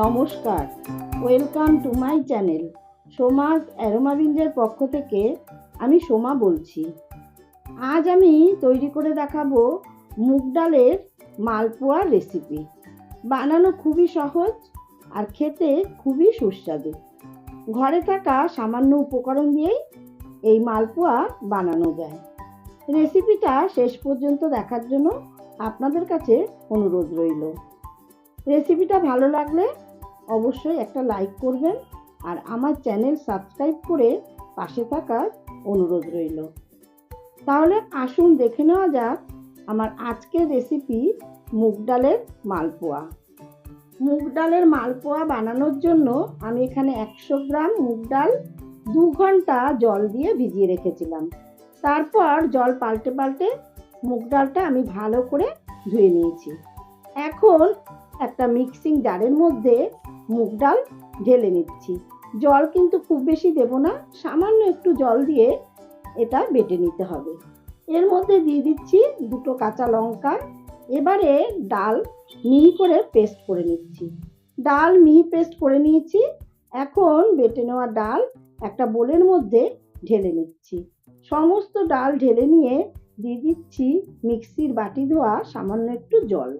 নমস্কার। Welcome to my channel Soma's অ্যারোমাবিঞ্জের পক্ষ থেকে আমি সোমা বলছি। আজ আমি তৈরি করে দেখাবো মুগ ডালের মালপোয়ার রেসিপি বানানো খুবই সহজ আর খেতে খুবই সুস্বাদু। ঘরে থাকা সামান্য উপকরণ দিয়েই এই মালপোয়া বানানো যায়। রেসিপিটা শেষ পর্যন্ত দেখার জন্য আপনাদের কাছে অনুরোধ রইল। রেসিপিটা ভালো লাগলে অবশ্যই একটা লাইক করবেন আর আমার চ্যানেল সাবস্ক্রাইব করে পাশে থাকার অনুরোধ রইল। তাহলে আসুন দেখে নেওয়া যাক আমার আজকের রেসিপি মুগ ডালের মালপোয়া। মুগ ডালের মালপোয়া বানানোর জন্য আমি এখানে একশো গ্রাম মুগ ডাল দু ঘণ্টা জল দিয়ে ভিজিয়ে রেখেছিলাম। তারপর জল পাল্টে পাল্টে মুগ ডালটা আমি ভালো করে ধুয়ে নিয়েছি। এখন একটা মিক্সিং জারের মধ্যে মুগ ডাল ঢেলে নিচ্ছি। জল কিন্তু খুব বেশি দেব না, সামান্য একটু জল দিয়ে এটা বেটে নিতে হবে। এর মধ্যে দিয়ে দিচ্ছি দুটো কাঁচা লঙ্কা। এবারে ডাল মিহি করে পেস্ট করে নিচ্ছি। ডাল মিহি পেস্ট করে নিয়েছি। এখন বেটে নেওয়া ডাল একটা বোলের মধ্যে ঢেলে নিচ্ছি। সমস্ত ডাল ঢেলে নিয়ে দিয়ে দিচ্ছি মিক্সির বাটি ধোয়া সামান্য একটু জল।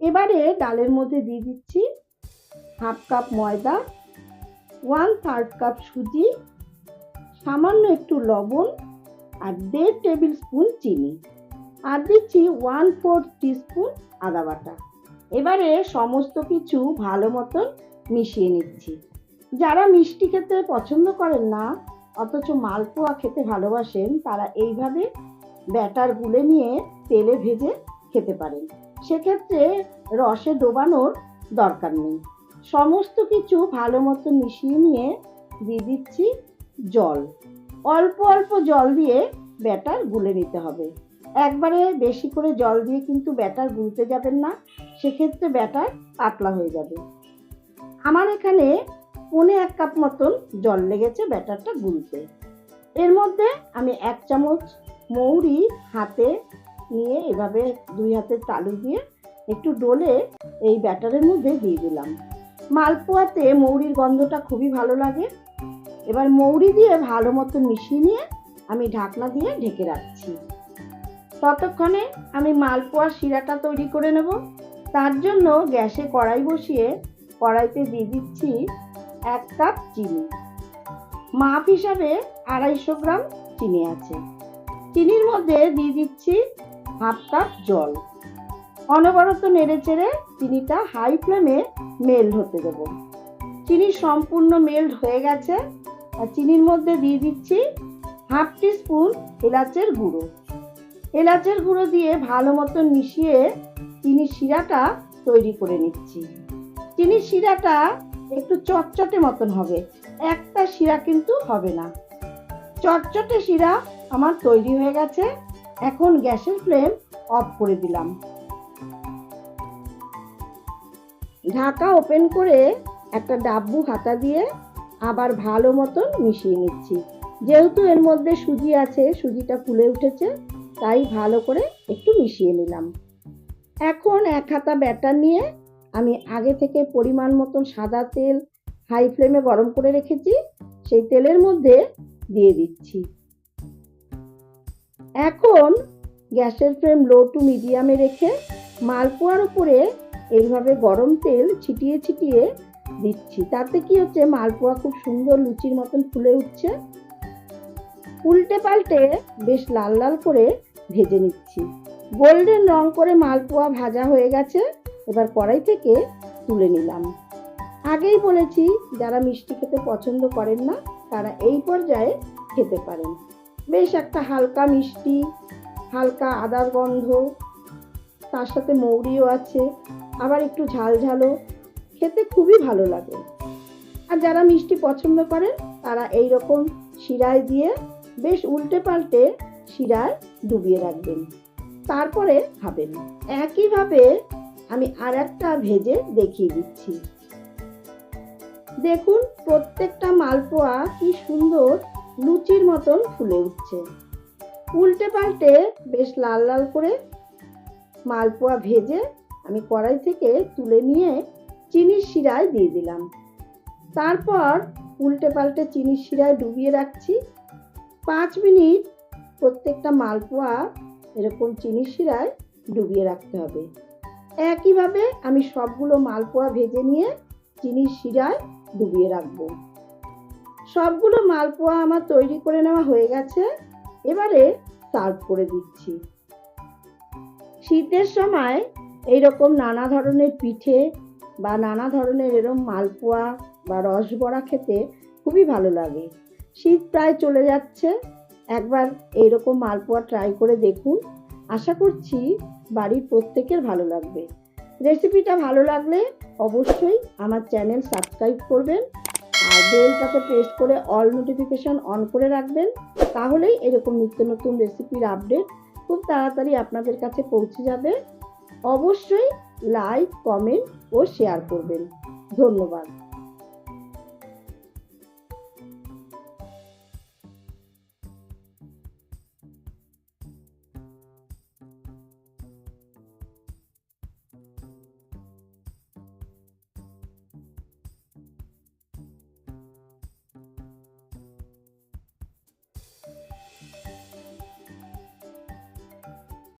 এবারে ডালের মধ্যে দিয়ে দিচ্ছি হাফ কাপ ময়দা ওয়ান থার্ড কাপ সুজি, সামান্য একটু লবণ আর দেড় টেবিল স্পুন চিনি। আর দিচ্ছি ওয়ান ফোর টিস্পুন আদা বাটা। এবারে সমস্ত কিছু ভালো মতন মিশিয়ে নিচ্ছি। যারা মিষ্টি খেতে পছন্দ করেন না, অথচ মালপোয়া খেতে ভালোবাসেন, তারা এইভাবে ব্যাটার গুলে নিয়ে তেলে ভেজে খেতে পারেন। সেক্ষেত্রে রসে ডোবানোর দরকার নেই। সমস্ত কিছু ভালো মতো মিশিয়ে নিয়ে দিয়ে দিচ্ছি জল। অল্প অল্প জল দিয়ে ব্যাটার গুলে নিতে হবে। একবারে বেশি করে জল দিয়ে কিন্তু ব্যাটার গুলতে যাবেন না, সেক্ষেত্রে ব্যাটার পাতলা হয়ে যাবে। আমার এখানে পনে এক কাপ মতন জল লেগেছে ব্যাটারটা গুলতে। এর মধ্যে আমি এক চামচ মৌরি হাতে নিয়ে এভাবে দুই হাতের তালু দিয়ে একটু ডলে এই ব্যাটারের মধ্যে দিয়ে দিলাম। মালপোয়াতে মৌরির গন্ধটা খুবই ভালো লাগে। এবার মৌরি দিয়ে ভালো মতো মিশিয়ে নিয়ে আমি ঢাকনা দিয়ে ঢেকে রাখছি। ততক্ষণে আমি মালপোয়ার শিরাটা তৈরি করে নেব। তার জন্য গ্যাসে কড়াই বসিয়ে কড়াইতে দিয়ে দিচ্ছি এক কাপ চিনি। মাপ হিসাবে আড়াইশো গ্রাম চিনি আছে। চিনির মধ্যে দিয়ে দিচ্ছি হাফ কাপ জল। অনবরত নেড়ে চেড়ে চিনিটা হাই ফ্লেমে মেল্ট হতে দেবো। চিনি সম্পূর্ণ মেল্ট হয়ে গেছে। আর চিনির মধ্যে দিয়ে দিচ্ছি হাফ টিস্পুন এলাচের গুঁড়ো। এলাচের গুঁড়ো দিয়ে ভালো মতন মিশিয়ে চিনির শিরাটা তৈরি করে নিচ্ছি। চিনির শিরাটা একটু চটচটে মতন হবে। একটা শিরা কিন্তু হবে না। চটচটে শিরা আমার তৈরি হয়ে গেছে। এখন গ্যাসের ফ্লেম অফ করে দিলাম। ঢাকা ওপেন করে একটা ডাব্বু হাতা দিয়ে আবার ভালো মতন মিশিয়ে নিচ্ছি। যেহেতু এর মধ্যে সুজি আছে, সুজিটা ফুলে উঠেছে, তাই ভালো করে একটু মিশিয়ে নিলাম। এখন এক হাতা ব্যাটার নিয়ে আমি আগে থেকে পরিমাণ মতন সাদা তেল হাই ফ্লেমে গরম করে রেখেছি, সেই তেলের মধ্যে দিয়ে দিচ্ছি। এখন গ্যাসের ফ্লেম লো টু মিডিয়ামে রেখে মালপোয়ার উপরে এইভাবে গরম তেল ছিটিয়ে ছিটিয়ে দিচ্ছি। তাতে কি হচ্ছে? মালপোয়া খুব সুন্দর লুচির মতন ফুলে উঠছে। উল্টে পাল্টে বেশ লাল লাল করে ভেজে নিচ্ছি। গোল্ডেন রং করে মালপোয়া ভাজা হয়ে গেছে। এবার কড়াই থেকে তুলে নিলাম। আগেই বলেছি, যারা মিষ্টি খেতে পছন্দ করেন না, তারা এই পর্যায়ে খেতে পারেন। বেশ একটা হালকা মিষ্টি, হালকা আদার গন্ধ, তার সাথে মৌরিও আছে। আবার একটু ঝাল ঝালও খেতে খুবই ভালো লাগে। আর যারা মিষ্টি পছন্দ করেন তারা এই রকম শিরায় দিয়ে বেশ উল্টে পাল্টে শিরায় ডুবিয়ে রাখবেন। তারপরে খাবেন। একইভাবে আমি আর একটা ভেজে দেখিয়ে দিচ্ছি। দেখুন প্রত্যেকটা মালপোয়া কি সুন্দর লুচির মতন ফুলে উঠছে। উল্টে পাল্টে বেশ লাল লাল করে মালপোয়া ভেজে আমি কড়াই থেকে তুলে নিয়ে চিনির শিরায় দিয়ে দিলাম। তারপর উল্টে পাল্টে চিনির শিরায় ডুবিয়ে রাখছি। পাঁচ মিনিট প্রত্যেকটা মালপোয়া এরকম চিনির শিরায় ডুবিয়ে রাখতে হবে। একইভাবে আমি সবগুলো মালপোয়া ভেজে নিয়ে চিনির শিরায় ডুবিয়ে রাখব। সবগুলো মালপোয়া আমার তৈরি করে নেওয়া হয়ে গেছে। এবারে সার্ভ করে দিচ্ছি। শীতের সময় এইরকম নানা ধরনের পিঠে বা নানা ধরনের এরকম মালপোয়া বা রসবড়া খেতে খুবই ভালো লাগে। শীত প্রায় চলে যাচ্ছে, একবার এইরকম মালপোয়া ট্রাই করে দেখুন। আশা করছি বাড়ির প্রত্যেকের ভালো লাগবে। রেসিপিটা ভালো লাগলে অবশ্যই আমার চ্যানেল সাবস্ক্রাইব করবেন আর বেলটাতে প্রেস করে অল নোটিফিকেশন অন করে রাখবেন। তাহলেই এরকম নিত্য নতুন রেসিপির আপডেট খুব তাড়াতাড়ি আপনাদের কাছে পৌঁছে যাবে। অবশ্যই লাইক কমেন্ট ও শেয়ার করবেন। ধন্যবাদ।